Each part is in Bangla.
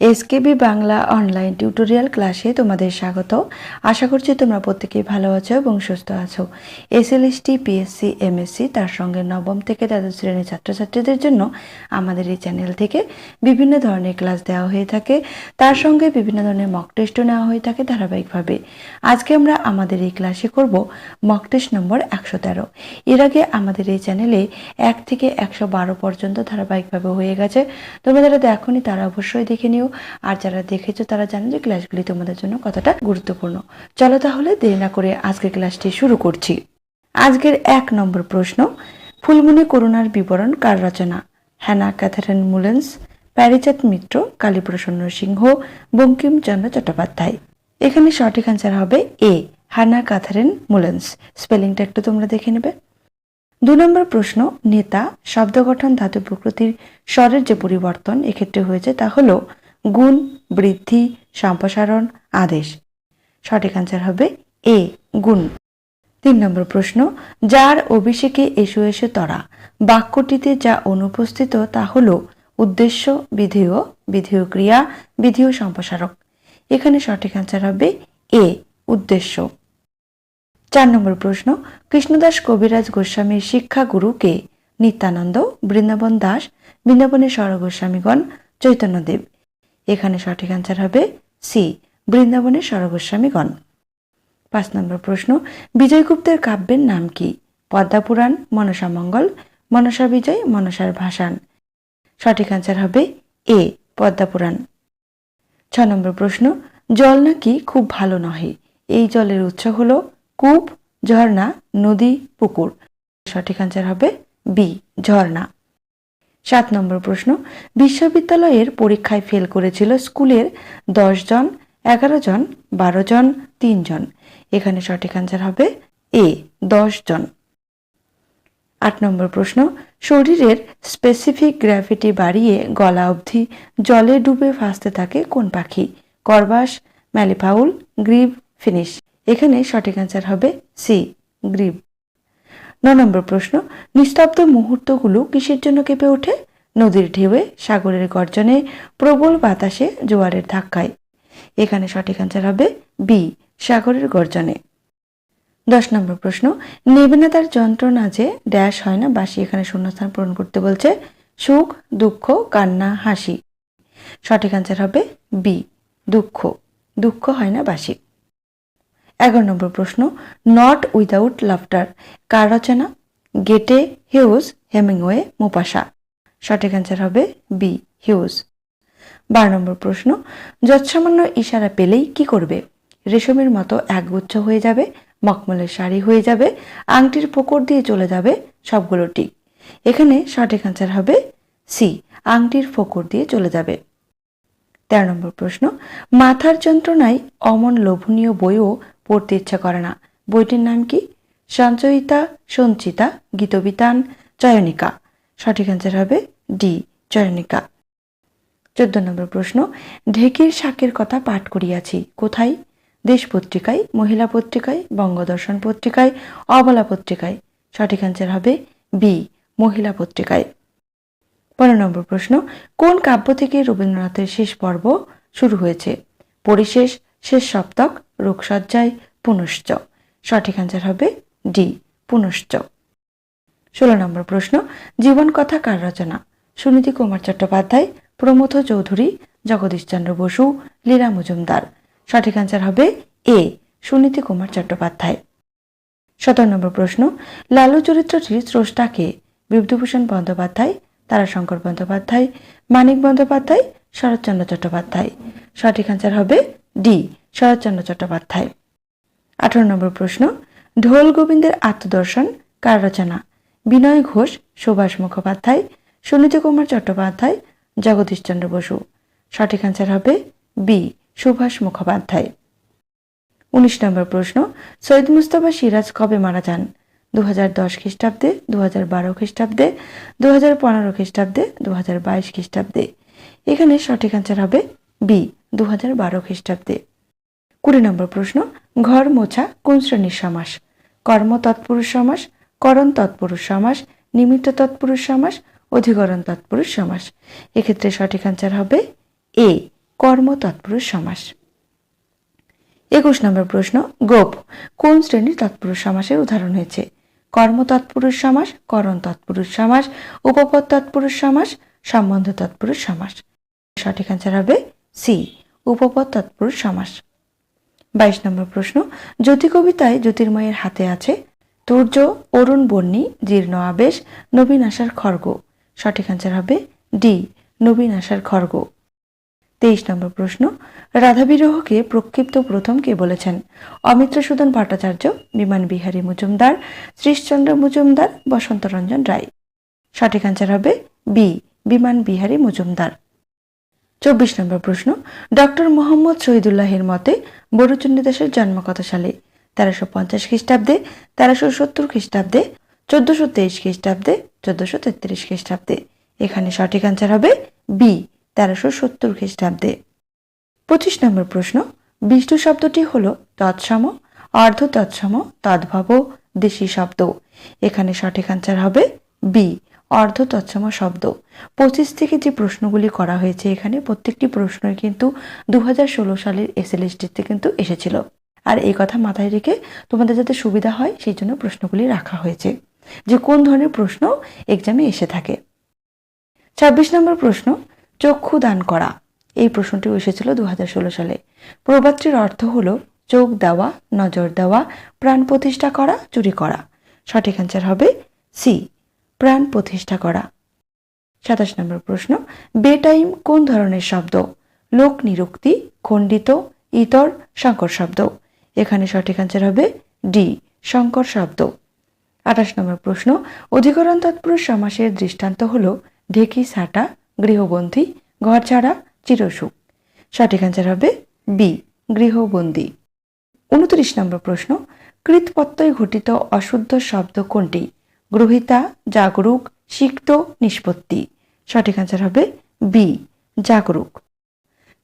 এসকেবি বাংলা অনলাইন টিউটোরিয়াল ক্লাসে তোমাদের স্বাগত। আশা করছি তোমরা প্রত্যেকেই ভালো আছো এবং সুস্থ আছো। এসএলএসটি পিএসসি এমএসসি তার সঙ্গে নবম থেকে দ্বাদশ শ্রেণির ছাত্রছাত্রীদের জন্য আমাদের এই চ্যানেল থেকে বিভিন্ন ধরনের ক্লাস দেওয়া হয়ে থাকে। তার সঙ্গে বিভিন্ন ধরনের মক টেস্টও নেওয়া হয়ে থাকে ধারাবাহিকভাবে। আজকে আমরা আমাদের এই ক্লাসে করব মক টেস্ট নম্বর একশো তেরো। এর আগে আমাদের এই চ্যানেলে এক থেকে একশো বারো পর্যন্ত ধারাবাহিকভাবে হয়ে গেছে। তোমরা যারা তারা অবশ্যই দেখে নিও। আর যারা দেখেছ, তারা জানো যে ক্লাসগুলি তোমাদের জন্য কতটা গুরুত্বপূর্ণ। চলো তাহলে দেরি না করে আজকের ক্লাসটি শুরু করছি। আজকের এক নম্বর প্রশ্ন ফুলমণি করুণার বিবরণ কার রচনা? Hannah Catherine Mullens Peary Chand Mitra, Kaliprasanna Singha, Bankimchandra Chattopadhyay. এখানে সঠিক অ্যান্সার হবে এ হানা ক্যাথারিন মুলেন্স। স্পেলিংটা একটু তোমরা দেখে নেবে। দু নম্বর প্রশ্ন, নেতা শব্দ গঠন ধাতু প্রকৃতির স্বরের যে পরিবর্তন এক্ষেত্রে হয়েছে তা হলো গুণ, বৃদ্ধি, সম্প্রসারণ আদেশ। সঠিক অ্যান্সার হবে এ, গুণ। তিন নম্বর প্রশ্ন, যার অভিষেকে এসো এসো তরা, বাক্যটিতে যা অনুপস্থিত তা হলো উদ্দেশ্য, বিধেয় বিধেয় ক্রিয়া, বিধেয় সম্প্রসারক। এখানে সঠিক অ্যান্সার হবে এ, উদ্দেশ্য। চার নম্বর প্রশ্ন, কৃষ্ণদাস কবিরাজ গোস্বামীর শিক্ষাগুরুকে নিত্যানন্দ, বৃন্দাবন দাস, বৃন্দাবনের স্বর গোস্বামীগণ, চৈতন্যদেব এখানে সঠিক অ্যান্সার হবে সি বৃন্দাবনের স্বর গোস্বামীগণ পাঁচ নম্বর প্রশ্ন, বিজয়গুপ্তের কাব্যের নাম কি? পদ্মাপুরাণ মনসা মঙ্গল, মনসা বিজয়, মনসার ভাসান। সঠিক অ্যান্সার হবে এ পদ্মাপুরাণ ছ নম্বর প্রশ্ন, জল নাকি খুব ভালো নহে? এই জলের উৎস হল কূপ, ঝর্ণা, নদী, পুকুর। সঠিক অ্যান্সার হবে বি ঝর্ণা। সাত নম্বর প্রশ্ন, বিশ্ববিদ্যালয়ের পরীক্ষায় ফেল করেছিল স্কুলের দশ জন, এগারো জন, বারো জন তিনজন এখানে সঠিক অ্যান্সার হবে এ দশ জন। আট নম্বর প্রশ্ন, শরীরের স্পেসিফিক গ্র্যাভিটি বাড়িয়ে গলা অবধি জলে ডুবে ভাসতে থাকে কোন পাখি? করবাস, ম্যালিফাউল, গ্রিব, ফিনিশ। এখানে সঠিক অ্যান্সার হবে সি গ্রিব। ন নম্বর প্রশ্ন, নিস্তব্ধ মুহূর্তগুলো কিসের জন্য কেঁপে ওঠে? নদীর ঢেউয়ে, সাগরের গর্জনে, প্রবল বাতাসে, জোয়ারের ধাক্কায়। এখানে সঠিক অ্যান্সার হবে বি সাগরের গর্জনে। দশ নম্বর প্রশ্ন নেবে না তার যন্ত্রণা যে ড্যাশ হয় না বাসি এখানে শূন্যস্থান পূরণ করতে বলছে। সুখ, দুঃখ, কান্না, হাসি। সঠিক অ্যান্সার হবে বি দুঃখ। দুঃখ হয় না বাসি এগারো নম্বর প্রশ্ন নট উইদাউট লাফটার কার রচনা? গেটে হিউজ হেমিংওয়ে মোপাসা। সঠিক অ্যান্সার হবে বি হিউজ। বারো নম্বর প্রশ্ন, যৎসামান্য ইশারা পেলেই কি করবে? রেশমের মতো একগুচ্ছ হয়ে যাবে মকমলের শাড়ি হয়ে যাবে, আংটির পোকর দিয়ে চলে যাবে, সবগুলো টিক এখানে সঠিক অ্যান্সার হবে সি আংটির ফোকর দিয়ে চলে যাবে। তেরো নম্বর প্রশ্ন, মাথার যন্ত্রণায় অমন লোভনীয় বইও পড়তে ইচ্ছা করে না। বইটির নাম কি? সঞ্চয়িতা, সঞ্চিতা, গীতবিতান, চয়নিকা। সঠিক অ্যান্সার হবে ডি চয়নিকা। চোদ্দ নম্বর প্রশ্ন, ঢেকির শাকের কথা পাঠ করিয়াছি, কোথায়? দেশ পত্রিকায়, মহিলা পত্রিকায়, বঙ্গদর্শন পত্রিকায়, অবলা পত্রিকায়। সঠিক অ্যান্সার হবে বি মহিলা পত্রিকায়। পনেরো নম্বর প্রশ্ন, কোন কাব্য থেকে রবীন্দ্রনাথের শেষ পর্ব শুরু হয়েছে? পরিশেষ, শেষ সপ্তক রোগসজ্জায় পুনশ্চ। সঠিক অ্যান্সার হবে ডি, পুনশ্চ। ষোলো নম্বর প্রশ্ন, জীবন কথা কার রচনা? সুনীতি কুমার চট্টোপাধ্যায় প্রমথ চৌধুরী জগদীশচন্দ্র বসু, লীলা মজুমদার। সঠিক অ্যান্সার হবে এ, সুনীতি কুমার চট্টোপাধ্যায়। সতেরো নম্বর প্রশ্ন, লালু চরিত্রটির স্রষ্টাকে বিভূতিভূষণ বন্দ্যোপাধ্যায়, তারাশঙ্কর বন্দ্যোপাধ্যায়, মানিক বন্দ্যোপাধ্যায়, শরৎচন্দ্র চট্টোপাধ্যায়। সঠিক অ্যান্সার হবে ডি শরৎচন্দ্র চট্টোপাধ্যায়। আঠারো নম্বর প্রশ্ন, ঢোল গোবিন্দের আত্মদর্শন কার রচনা? বিনয় ঘোষ, সুভাষ মুখোপাধ্যায়, সুনীতি কুমার চট্টোপাধ্যায় জগদীশচন্দ্র বসু। সঠিক অ্যান্সার হবে বি, সুভাষ মুখোপাধ্যায়। উনিশ নম্বর প্রশ্ন, সৈয়দ মুস্তফা সিরাজ কবে মারা যান? দু হাজার দশ খ্রিস্টাব্দে দু হাজার বারো খ্রিস্টাব্দে দু হাজার পনেরো খ্রিস্টাব্দে দু হাজার বাইশ খ্রিস্টাব্দে। এখানে সঠিক অ্যান্সার হবে বি দু হাজার বারো খ্রিস্টাব্দে। কুড়ি নম্বর প্রশ্ন, ঘর মোছা কোন শ্রেণির সমাস? কর্ম তৎপুরুষ সমাস করণ তৎপুরুষ সমাস নিমিত্ত তৎপুরুষ সমাস অধিকরণ তৎপুরুষ সমাস। এক্ষেত্রে সঠিক অ্যান্সার হবে এ কর্ম তৎপুরুষ সমাস। একুশ নম্বর প্রশ্ন, গোপ, কোন শ্রেণির তৎপুরুষ সমাসের উদাহরণ হয়েছে? কর্ম তৎপুরুষ সমাস করণ তৎপুরুষ সমাস উপপদ তৎপুরুষ সমাস সম্বন্ধ তৎপুরুষ সমাস। সঠিক অ্যান্সার হবে সি উপপদ তৎপুরুষ সমাস। বাইশ নম্বর প্রশ্ন, জ্যোতি কবিতায় জ্যোতির্ময়ের হাতে আছে, তুর্য অরুণ বর্ণী, জীর্ণ আবেশ, নবীন আশার খর্গ। সঠিক অ্যান্সার হবে ডি নবীন আশার খর্গ। তেইশ নম্বর প্রশ্ন রাধাবিরহকে প্রক্ষিপ্ত প্রথম কে বলেছেন? অমিত্রসূদন ভট্টাচার্য, বিমান বিহারী মজুমদার, শ্রীশচন্দ্র মজুমদার বসন্তরঞ্জন রায়। সঠিক অ্যান্সার হবে বি বিমান বিহারী মজুমদার। চব্বিশ নম্বর প্রশ্ন, ডক্টর মোহাম্মদ শহীদুল্লাহের মতে বড়ুচন্ডী দাসের জন্ম কত সালে তেরোশো পঞ্চাশ খ্রিস্টাব্দে, তেরোশো সত্তর খ্রিস্টাব্দে, চোদ্দশো তেইশ খ্রিস্টাব্দে, চোদ্দশো তেত্রিশ খ্রিস্টাব্দে। এখানে সঠিক অ্যান্সার হবে বি তেরোশো সত্তর খ্রিস্টাব্দে। পঁচিশ নম্বর প্রশ্ন, বিষ্ণু শব্দটি হল তৎসম, অর্ধ তৎসম, তদ্ভব, দেশি শব্দ। এখানে সঠিক অ্যান্সার হবে বি অর্ধ তৎসম শব্দ। পঁচিশ থেকে যে প্রশ্নগুলি করা হয়েছে এখানে প্রত্যেকটি প্রশ্নই কিন্তু দু হাজার ষোলো সালের এসএলএসটিতে কিন্তু এসেছিল। আর এই কথা মাথায় রেখে তোমাদের যাতে সুবিধা হয় সেই জন্য প্রশ্নগুলি রাখা হয়েছে। যে কোন ধরনের প্রশ্ন এক্সামে এসে থাকে। ছাব্বিশ নম্বর প্রশ্ন, চক্ষু দান করা। এই প্রশ্নটি এসেছিল দু হাজার ষোলো সালে। প্রবাদটির অর্থ হলো চোখ দেওয়া, নজর দেওয়া, প্রাণ প্রতিষ্ঠা করা, চুরি করা। সঠিক অ্যান্সার হবে সি প্রাণ প্রতিষ্ঠা করা। সাতাশ নম্বর প্রশ্ন, বেটাইম কোন ধরনের শব্দ? লোক নিরুক্তি খণ্ডিত, ইতর সংকর শব্দ। এখানে সঠিক অ্যান্সার হবে ডি সংকর শব্দ। আঠাশ নম্বর প্রশ্ন, অধিকরণ তৎপুরুষ সমাসের দৃষ্টান্ত হল ঢেকি, সাটা, গৃহবন্দী ঘর ছাড়া চিরসুখ। সঠিক অ্যান্সার হবে বি, গৃহবন্দী। উনত্রিশ নম্বর প্রশ্ন কৃতপত্তয় ঘটিত অশুদ্ধ শব্দ কোনটি? গ্রহিতা, জাগরুক, সিক্ত, নিষ্পত্তি। সঠিক অ্যান্সার হবে বি জাগরুক।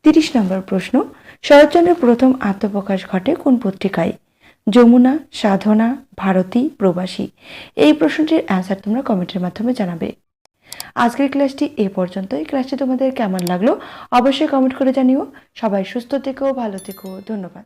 তিরিশ নম্বর প্রশ্ন, শরৎচন্দ্রের প্রথম আত্মপ্রকাশ ঘটে কোন পত্রিকায়? যমুনা, সাধনা, ভারতী, প্রবাসী। এই প্রশ্নটির অ্যান্সার তোমরা কমেন্টের মাধ্যমে জানাবে। আজকের ক্লাসটি এ পর্যন্তই। ক্লাসটি তোমাদের কেমন লাগল অবশ্যই কমেন্ট করে জানিও। সবাই সুস্থ থেকো, ভালো থেকো। ধন্যবাদ।